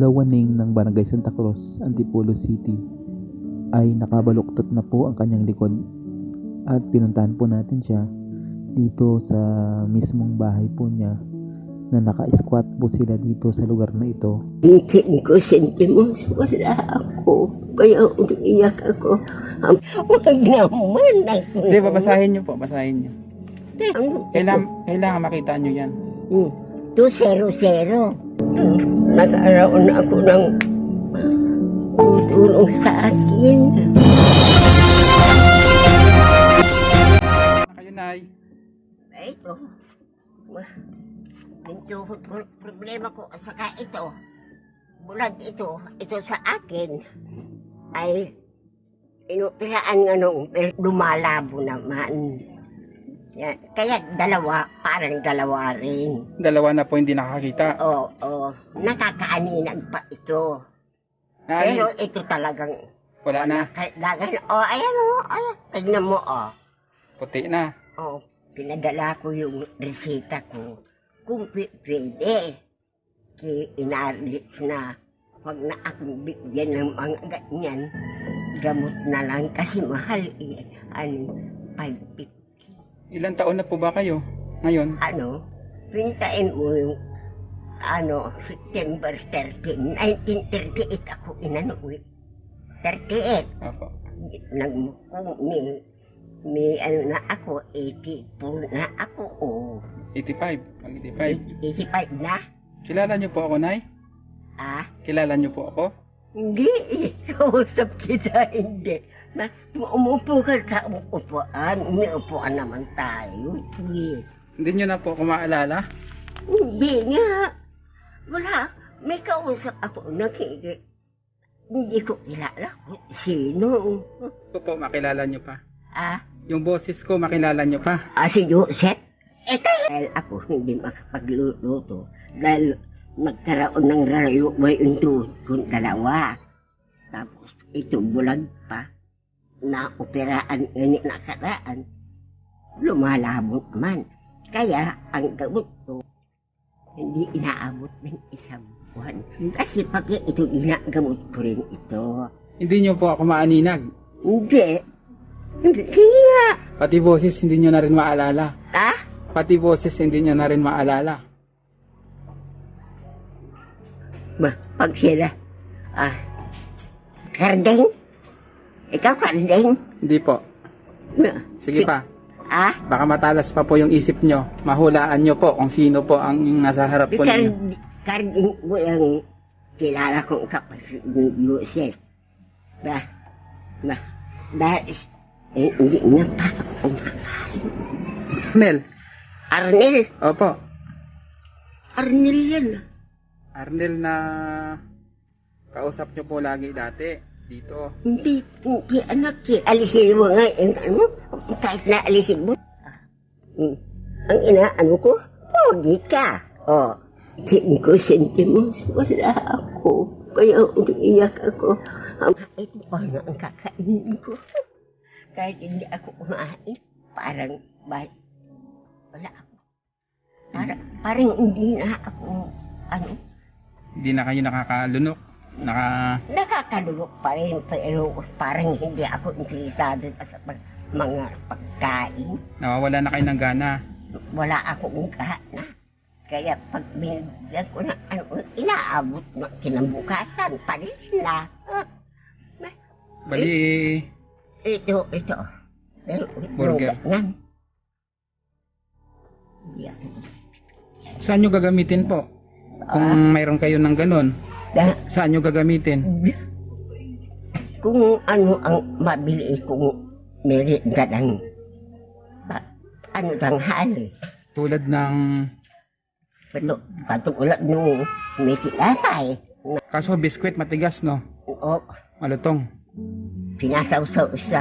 Mulawaning ng Barangay Santa Cruz, Antipolo City ay nakabaluktot na po ang kanyang likod at pinuntahan po natin siya dito sa mismong bahay po niya na naka-squat po sila dito sa lugar na ito. Hintin ko sentimos, wala ako. Kaya umiiyak ako. Ang- Huwag naman ako. Hindi, babasahin nyo po, basahin. Ano? Kailangan, kailangan makita nyo yan. Hmm. 200. Nag-araon ako ng tutulong sa akin. Kayo, Nay. Ay, ito. Ito, problema ko, saka ito, bulag ito, ito sa akin, ay inopiraan nga nung lumalabo naman. Yan. Kaya dalawa, parang dalawa rin. Dalawa na po hindi nakakita. Oo, oh, nakakaaninag pa ito. Nay, Pero ito talagang, wala na. kailangan, oh, ayan o, ayan, tignan mo, oh. Puti na. Oh, pinadala ko yung resita ko. Kung pi- pwede, kay inarlit na wag na akong bigyan ng mga ganyan. Gamot na lang kasi mahal eh. Ano, 550. Ilan taon na po ba kayo? Ngayon? Ano, pintain mo yung ano, September 13, 1938 ako inanuwi. 38. Opo. Nag, may, may ano na ako, 84 na ako, oh. 85. Pag 85. 85 na? Kilala nyo po ako, Nay? Ah, Kilala nyo po ako? Hindi. Kausap kita, hindi. Ma, umupo ka sa upuan. Umiupuan naman tayo. Hindi. Hindi nyo na po ako maalala? Hindi nga. Wala. May kausap ako nakiki. Hindi ko kilala kung sino. Ito po, makilala nyo pa. Ah, Yung boses ko, makilala nyo pa. ah si Joseph? Eh, dahil ako hindi makapagluto dahil nagkaroon ng rayo may unto kung dalawa. Tapos ito bulag pa na operaan ini nakaraan. Lumalabo naman. Kaya ang gamot ko hindi inaabot ng isang buwan. Kasi pag ito ginagamot ko rin ito. Hindi nyo po ako maaninag. Hindi. Hindi nga. Pati boses, hindi nyo na rin maalala. Ah? Pati boses, hindi nyo na rin maalala. Pag sila, ah, kardeng? Ikaw kardeng? Hindi po. Sige pa. Ah, Baka matalas pa po yung isip nyo. Mahulaan nyo po kung sino po ang nasa harap po ninyo. kardeng mo yung kilala kong kapatid ni Joseph. Ba, ba, dahil, eh, hindi na pa kumakain. Arnel. Arnel, Opo. Arnel yan. Arnel na kausap nyo po lagi dati dito. Hindi, hindi anak eh. Alisin mo nga yung ano, kahit na alisin mo. Ah, hmm. Ang inaano ko, pogi ka. Oh, hindi ko sentimos, wala ako. Kaya umiiyak ako. Ang ito pa nga ang kakainin ko. Kahit hindi ako kumain, parang ba, wala ako. Parang, parang hindi na ako, ano, Hindi na kayo nakakalunok. Naka... Nakakalulok pa rin, pero parang hindi ako interesado sa pag- mga pagkain. Nawawala na kayo ng gana. Wala akong gana. Kaya pag binigyan ko na ano, inaabot na kinabukasan, palis na. Ah, Bali, ito, ito. Pero, Burger. Yan. saan nyo gagamitin po? Kung Ah, mayroon kayo ng ganun, da- saan nyo gagamitin? kung ano ang mabili kong merienda ng ano tanghali. Tulad ng... Pero patulad nung may tinapay. Kaso biskwit matigas, no? O, Malutong. pinasawsaw sa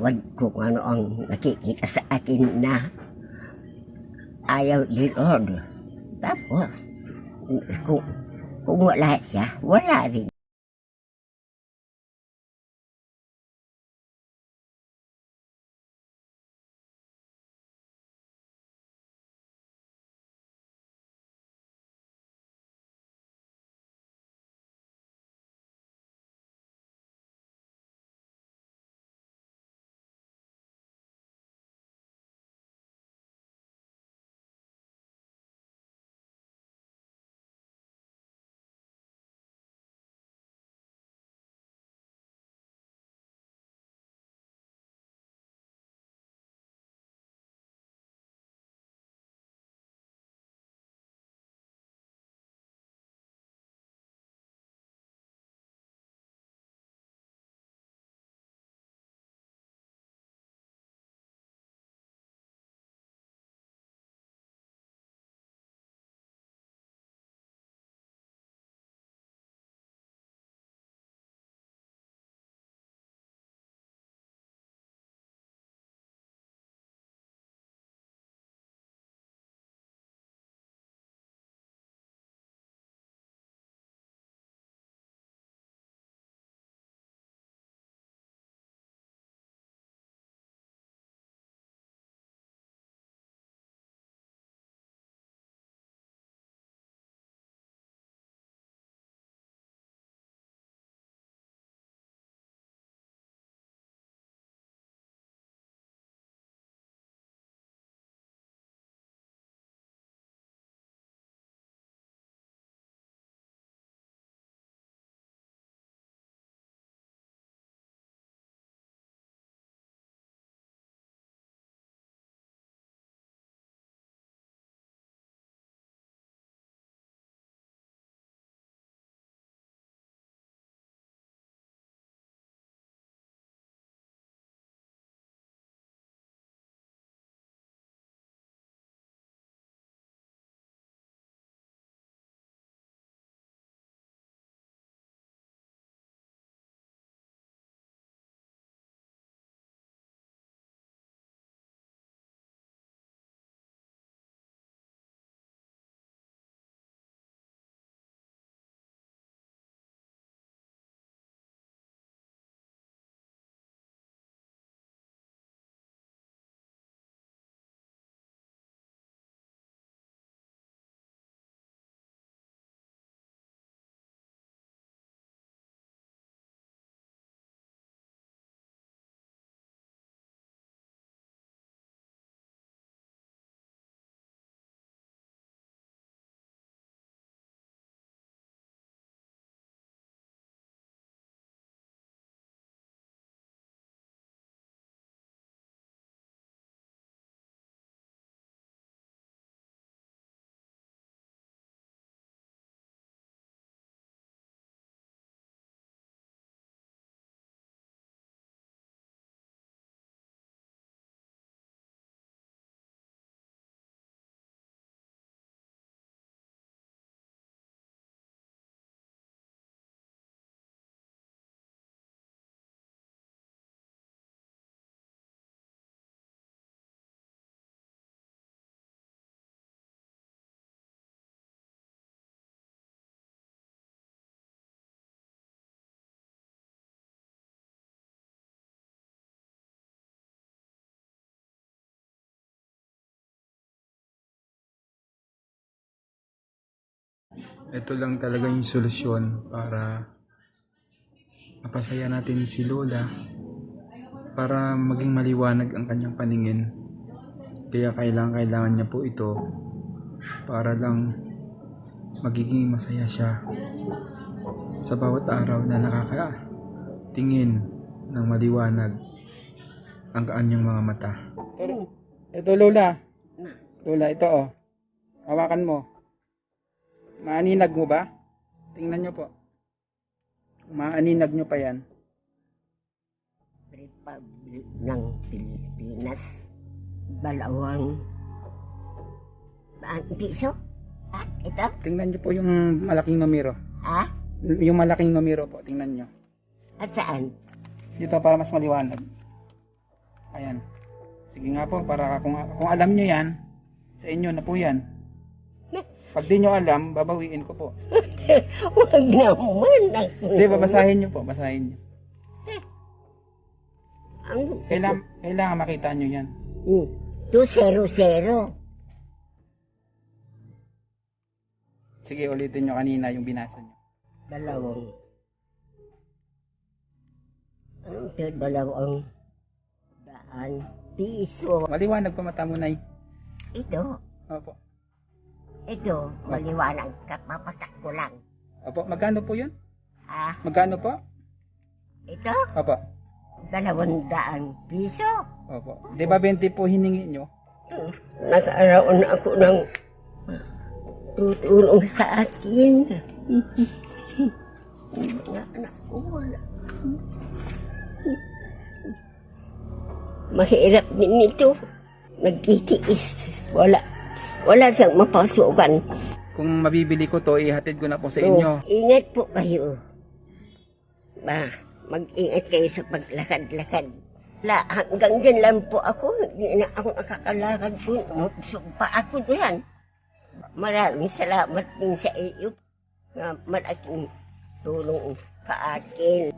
Pinatawad ko kung ano ang nakikita sa akin na ayaw ni Lord. Tapos, kung, kung wala siya, wala rin. Ito lang talaga yung solusyon para mapasaya natin si Lola para maging maliwanag ang kanyang paningin. Kaya kailangan kailangan niya po ito para lang magiging masaya siya sa bawat araw na nakakatingin ng maliwanag ang kanyang mga mata. Ito Lola. Lola, ito oh. Hawakan mo. Maaninag mo ba? Tingnan nyo po. Maaninag nyo pa yan. Republic ng Pilipinas. Balawang. Ang piso? Ha? Ito? Tingnan nyo po yung malaking numero. Ha? Yung malaking numero po, tingnan nyo. At saan? Dito para mas maliwanag. Ayan. Sige nga po, para kung, kung alam nyo yan, sa inyo na po yan. Pag di nyo alam, babawiin ko po. Huwag naman ako. Hindi, babasahin nyo po, basahin nyo. Ano? Kailangan, kailangan makita nyo yan. Hmm. 200. Sige, ulitin nyo kanina yung binasa nyo. Dalawang. Anong ito? Dalawang daan piso. Maliwanag pa mata mo, Nay. Ito, Opo. Ito, maliwanag ka, papatak ko lang. Opo, magkano po yun? Ha? Magkano po? Ito, Opo. dalawang daan piso. Opo. Di ba 20 po hiningi nyo? Hmm. Nag-araon ako ng tutulong sa akin. Mga anak ko, wala. Mahirap din ito. Nagtitiis. Wala. Wala siyang mapasukan. Kung mabibili ko to, ihatid ko na po sa inyo. ingat po kayo. Ba, mag-ingat kayo sa paglakad-lakad. La, hanggang dyan lang po ako. Hindi na ako nakakalakad po. Sumpa ako diyan. Maraming salamat din sa iyo. Na malaking tulong sa akin.